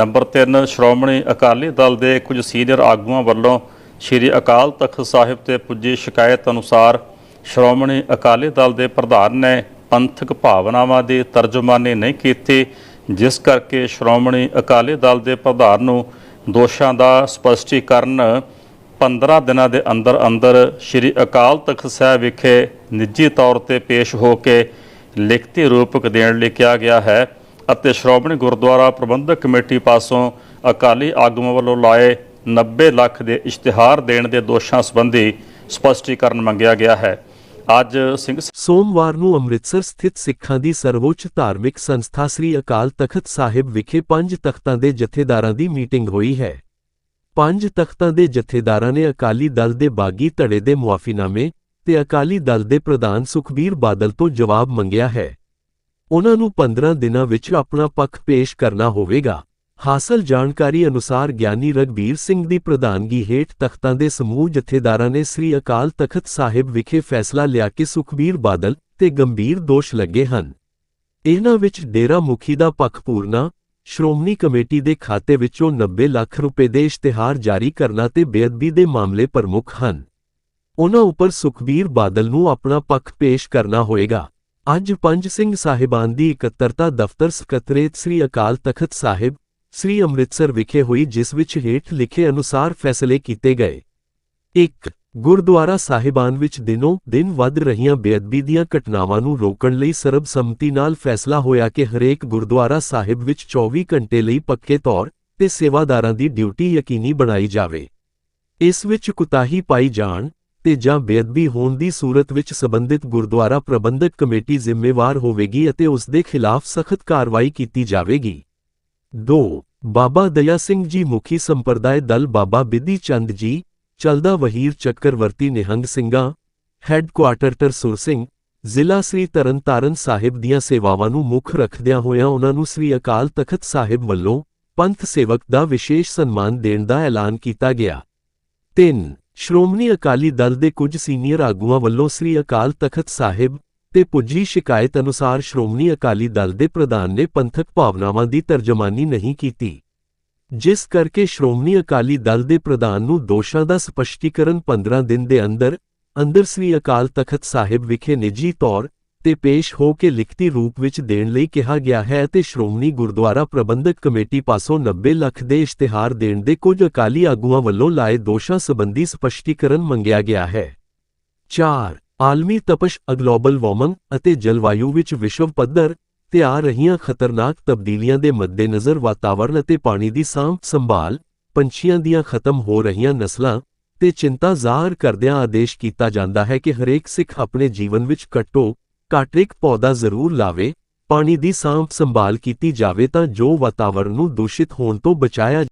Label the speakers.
Speaker 1: Number 3 Shiromani Akali Dal ਦੇ ਕੁਝ senior ਆਗੂਆਂ ਵੱਲੋਂ ਸ੍ਰੀ ਅਕਾਲ ਤਖਤ ਸਾਹਿਬ ਤੇ ਪੁੱਜੀ ਸ਼ਿਕਾਇਤ ਅਨੁਸਾਰ ਸ਼੍ਰੋਮਣੀ ਅਕਾਲੀ ਦਲ ਦੇ ਪ੍ਰਧਾਨ ਨੇ ਪੰਥਕ ਭਾਵਨਾਵਾਂ ਦੀ ਤਰਜਮਾਨੀ ਨਹੀਂ ਕੀਤੀ, ਜਿਸ ਕਰਕੇ ਸ਼੍ਰੋਮਣੀ ਅਕਾਲੀ ਦਲ ਦੇ ਪ੍ਰਧਾਨ ਨੂੰ ਦੋਸ਼ਾਂ ਦਾ ਸਪਸ਼ਟੀਕਰਨ 15 ਦਿਨਾਂ ਦੇ ਅੰਦਰ ਅੰਦਰ ਸ੍ਰੀ ਅਕਾਲ ਤਖਤ ਸਾਹਿਬ ਵਿਖੇ ਨਿੱਜੀ ਤੌਰ ਤੇ ਪੇਸ਼ ਹੋ ਕੇ ਲਿਖਤੀ ਰੂਪਕ ਦੇਣ ਲਈ ਕਿਹਾ ਗਿਆ ਹੈ। ਅਤੇ ਸ਼੍ਰੋਮਣੀ ਗੁਰਦੁਆਰਾ ਪ੍ਰਬੰਧਕ ਕਮੇਟੀ ਪਾਸੋਂ ਅਕਾਲੀ ਆਗੂਆਂ ਵੱਲੋਂ ਲਾਏ 90 ਲੱਖ ਦੇ ਇਸ਼ਤਿਹਾਰ ਦੇਣ ਦੇ ਦੋਸ਼ਾਂ ਸੰਬੰਧੀ ਸਪਸ਼ਟੀਕਰਨ ਮੰਗਿਆ ਗਿਆ ਹੈ। ਅੱਜ ਸਿੰਘ
Speaker 2: ਸੋਮਵਾਰ ਨੂੰ ਅੰਮ੍ਰਿਤਸਰ ਸਥਿਤ ਸਿੱਖਾਂ ਦੀ ਸਰਵਉੱਚ ਧਾਰਮਿਕ ਸੰਸਥਾ ਸ੍ਰੀ ਅਕਾਲ ਤਖਤ ਸਾਹਿਬ ਵਿਖੇ ਪੰਜ ਤਖਤਾਂ ਦੇ ਜਥੇਦਾਰਾਂ ਦੀ ਮੀਟਿੰਗ ਹੋਈ ਹੈ। ਪੰਜ ਤਖਤਾਂ ਦੇ ਜਥੇਦਾਰਾਂ ਨੇ ਅਕਾਲੀ ਦਲ ਦੇ ਬਾਗੀ ਧੜੇ ਦੇ ਮੁਆਫੀਨਾਮੇ ਤੇ ਅਕਾਲੀ ਦਲ ਦੇ ਪ੍ਰਧਾਨ ਸੁਖਬੀਰ ਬਾਦਲ ਤੋਂ ਜਵਾਬ ਮੰਗਿਆ ਹੈ। ਉਨ੍ਹਾਂ ਨੂੰ 15 ਦਿਨਾਂ ਵਿੱਚ ਆਪਣਾ ਪੱਖ ਪੇਸ਼ ਕਰਨਾ ਹੋਵੇਗਾ। ਹਾਸਲ ਜਾਣਕਾਰੀ ਅਨੁਸਾਰ ਗਿਆਨੀ ਰਗਬੀਰ ਸਿੰਘ ਦੀ ਪ੍ਰਧਾਨਗੀ ਹੇਠ ਤਖਤਾਂ ਦੇ ਸਮੂਹ ਜਥੇਦਾਰਾਂ ਨੇ ਸ੍ਰੀ ਅਕਾਲ ਤਖਤ ਸਾਹਿਬ ਵਿਖੇ ਫੈਸਲਾ ਲਿਆ ਕਿ ਸੁਖਬੀਰ ਬਾਦਲ ਤੇ ਗੰਭੀਰ ਦੋਸ਼ ਲੱਗੇ ਹਨ। ਇਹਨਾਂ ਵਿੱਚ ਡੇਰਾ ਮੁਖੀ ਦਾ ਪੱਖ ਪੂਰਨਾ, ਸ਼੍ਰੋਮਣੀ ਕਮੇਟੀ ਦੇ ਖਾਤੇ ਵਿੱਚੋਂ 90 ਲੱਖ ਰੁਪਏ ਦੇ ਇਸ਼ਤਿਹਾਰ ਜਾਰੀ ਕਰਨਾ ਤੇ ਬੇਅਦਬੀ ਦੇ ਮਾਮਲੇ ਪ੍ਰਮੁੱਖ ਹਨ। ਉਹਨਾਂ ਉੱਪਰ ਸੁਖਬੀਰ ਬਾਦਲ ਨੂੰ ਆਪਣਾ ਪੱਖ ਪੇਸ਼ ਕਰਨਾ ਹੋਏਗਾ ਅੱਜ ਪੰਜ ਸਿੰਘ ਸਾਹਿਬਾਨ ਦੀ ਇਕੱਤਰਤਾ ਦਫ਼ਤਰ ਸਕੱਤਰੇਤ ਸ੍ਰੀ ਅਕਾਲ ਤਖਤ ਸਾਹਿਬ, ਸ੍ਰੀ ਅੰਮ੍ਰਿਤਸਰ ਵਿਖੇ ਹੋਈ ਜਿਸ ਵਿੱਚ ਹੇਠ ਲਿਖੇ ਅਨੁਸਾਰ ਫੈਸਲੇ ਕੀਤੇ ਗਏ। 1 ਗੁਰਦੁਆਰਾ ਸਾਹਿਬਾਨ ਵਿੱਚ ਦਿਨੋਂ ਦਿਨ ਵੱਧ ਰਹੀਆਂ ਬੇਅਦਬੀ ਦੀਆਂ ਘਟਨਾਵਾਂ ਨੂੰ ਰੋਕਣ ਲਈ ਸਰਬਸੰਮਤੀ ਨਾਲ ਫੈਸਲਾ ਹੋਇਆ ਕਿ ਹਰੇਕ ਗੁਰਦੁਆਰਾ ਸਾਹਿਬ ਵਿੱਚ 24 ਘੰਟੇ ਲਈ ਪੱਕੇ ਤੌਰ ਤੇ ਸੇਵਾਦਾਰਾਂ ਦੀ ਡਿਊਟੀ ਯਕੀਨੀ ਬਣਾਈ ਜਾਵੇ। ਇਸ ਵਿੱਚ ਕੁਤਾਹੀ ਪਾਈ ਜਾਣ ਤੇ ਜਾਂ ਬੇਅਦਬੀ ਹੋਣ ਦੀ ਸੂਰਤ ਵਿੱਚ ਸਬੰਧਿਤ ਗੁਰਦੁਆਰਾ ਪ੍ਰਬੰਧਕ ਕਮੇਟੀ ਜ਼ਿੰਮੇਵਾਰ ਹੋਵੇਗੀ ਅਤੇ ਉਸ ਦੇ ਖਿਲਾਫ ਸਖਤ ਕਾਰਵਾਈ ਕੀਤੀ ਜਾਵੇਗੀ। 2 ਬਾਬਾ ਦਇਆ ਸਿੰਘ ਜੀ ਮੁਖੀ ਸੰਪਰਦਾਇ ਦਲ ਬਾਬਾ ਬਿੱਦੀ ਚੰਦ ਜੀ, ਚਲਦਾ ਵਹੀਰ ਚੱਕਰਵਰਤੀ ਨਿਹੰਗ ਸਿੰਘਾਂ ਹੈੱਡਕੁਆਰਟਰ ਤਰਸੁਰ ਸਿੰਘ, ਜ਼ਿਲ੍ਹਾ ਸ੍ਰੀ ਤਰਨਤਾਰਨ ਸਾਹਿਬ ਦੀਆਂ ਸੇਵਾਵਾਂ ਨੂੰ ਮੁੱਖ ਰੱਖਦਿਆਂ ਹੋਇਆਂ ਉਨ੍ਹਾਂ ਨੂੰ ਸ੍ਰੀ ਅਕਾਲ ਤਖਤ ਸਾਹਿਬ ਵੱਲੋਂ ਪੰਥ ਸੇਵਕ ਦਾ ਵਿਸ਼ੇਸ਼ ਸਨਮਾਨ ਦੇਣ ਦਾ ਐਲਾਨ ਕੀਤਾ ਗਿਆ। 3 ਸ਼੍ਰੋਮਣੀ ਅਕਾਲੀ ਦਲ ਦੇ ਕੁਝ ਸੀਨੀਅਰ ਆਗੂਆਂ ਵੱਲੋਂ ਸ੍ਰੀ ਅਕਾਲ ਤਖਤ ਸਾਹਿਬ ਤੇ ਪੁੱਜੀ ਸ਼ਿਕਾਇਤ ਅਨੁਸਾਰ ਸ਼੍ਰੋਮਣੀ ਅਕਾਲੀ ਦਲ ਦੇ ਪ੍ਰਧਾਨ ਨੇ ਪੰਥਕ ਭਾਵਨਾਵਾਂ ਦੀ ਤਰਜਮਾਨੀ ਨਹੀਂ ਕੀਤੀ, ਜਿਸ ਕਰਕੇ ਸ਼੍ਰੋਮਣੀ ਅਕਾਲੀ ਦਲ ਦੇ ਪ੍ਰਧਾਨ ਨੂੰ ਦੋਸ਼ਾਂ ਦਾ ਸਪਸ਼ਟੀਕਰਨ 15 ਦਿਨ ਦੇ ਅੰਦਰ ਅੰਦਰ ਸ੍ਰੀ ਅਕਾਲ ਤਖਤ ਸਾਹਿਬ ਵਿਖੇ ਨਿੱਜੀ ਤੌਰ ਤੇ ਪੇਸ਼ ਹੋ ਕੇ ਲਿਖਤੀ ਰੂਪ ਵਿੱਚ ਦੇਣ ਲਈ ਕਿਹਾ ਗਿਆ ਹੈ ਅਤੇ ਸ਼੍ਰੋਮਣੀ ਗੁਰਦੁਆਰਾ ਪ੍ਰਬੰਧਕ ਕਮੇਟੀ ਪਾਸੋਂ 90 ਲੱਖ ਦੇ ਇਸ਼ਤਿਹਾਰ ਦੇਣ ਦੇ ਕੁਝ ਅਕਾਲੀ ਆਗੂਆਂ ਵੱਲੋਂ ਲਾਏ ਦੋਸ਼ਾਂ ਸੰਬੰਧੀ ਸਪਸ਼ਟੀਕਰਨ ਮੰਗਿਆ ਗਿਆ ਹੈ। 4 ਆਲਮੀ ਤਪਸ਼ ਗਲੋਬਲ ਵਾਰਮਿੰਗ ਅਤੇ ਜਲਵਾਯੂ ਵਿੱਚ ਵਿਸ਼ਵ ਪੱਧਰ ਤੇ ਆ ਰਹੀਆਂ ਖਤਰਨਾਕ ਤਬਦੀਲੀਆਂ ਦੇ ਮੱਦੇਨਜ਼ਰ ਵਾਤਾਵਰਣ ਅਤੇ ਪਾਣੀ ਦੀ ਸਾਂਭ ਸੰਭਾਲ, ਪੰਛੀਆਂ ਦੀਆਂ ਖਤਮ ਹੋ ਰਹੀਆਂ ਨਸਲਾਂ ਤੇ ਚਿੰਤਾ ਜ਼ਾਹਰ ਕਰਦਿਆਂ ਆਦੇਸ਼ ਕੀਤਾ ਜਾਂਦਾ ਹੈ ਕਿ ਹਰੇਕ ਸਿੱਖ ਆਪਣੇ ਜੀਵਨ ਵਿੱਚ ਘੱਟੋ ਘੱਟ ਇੱਕ ਪੌਦਾ ਜ਼ਰੂਰ ਲਾਵੇ, ਪਾਣੀ ਦੀ ਸਾਂਭ ਸੰਭਾਲ ਕੀਤੀ ਜਾਵੇ ਤਾਂ ਜੋ ਵਾਤਾਵਰਣ ਨੂੰ ਦੂਸ਼ਿਤ ਹੋਣ ਤੋਂ ਬਚਾਇਆ